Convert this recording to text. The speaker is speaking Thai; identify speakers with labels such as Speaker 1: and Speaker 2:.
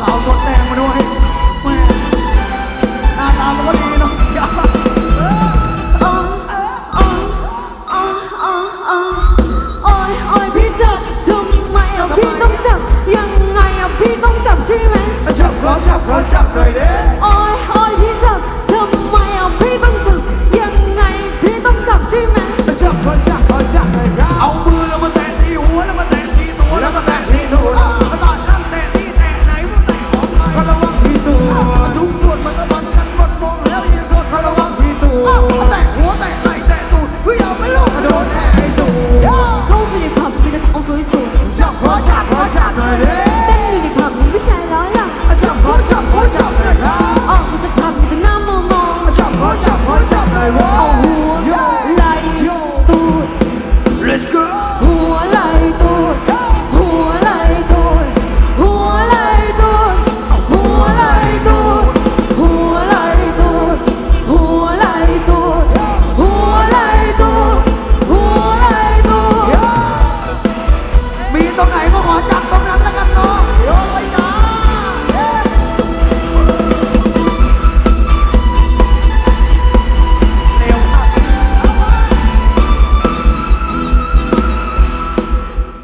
Speaker 1: สาวสดแดงมาด้วยหน้าตามันก็ดีเนาะ
Speaker 2: ใช่ไหม
Speaker 1: จับร้องจับร้องจับหน่อยเด้
Speaker 2: โอ้ยโอ้ยพี่จับทำไมอะพี่ต้องจับยังไงพี่ต้องจับใช่ไหม
Speaker 1: จับร้อจับร้อจับหน่ยเอามือ
Speaker 2: Ooh,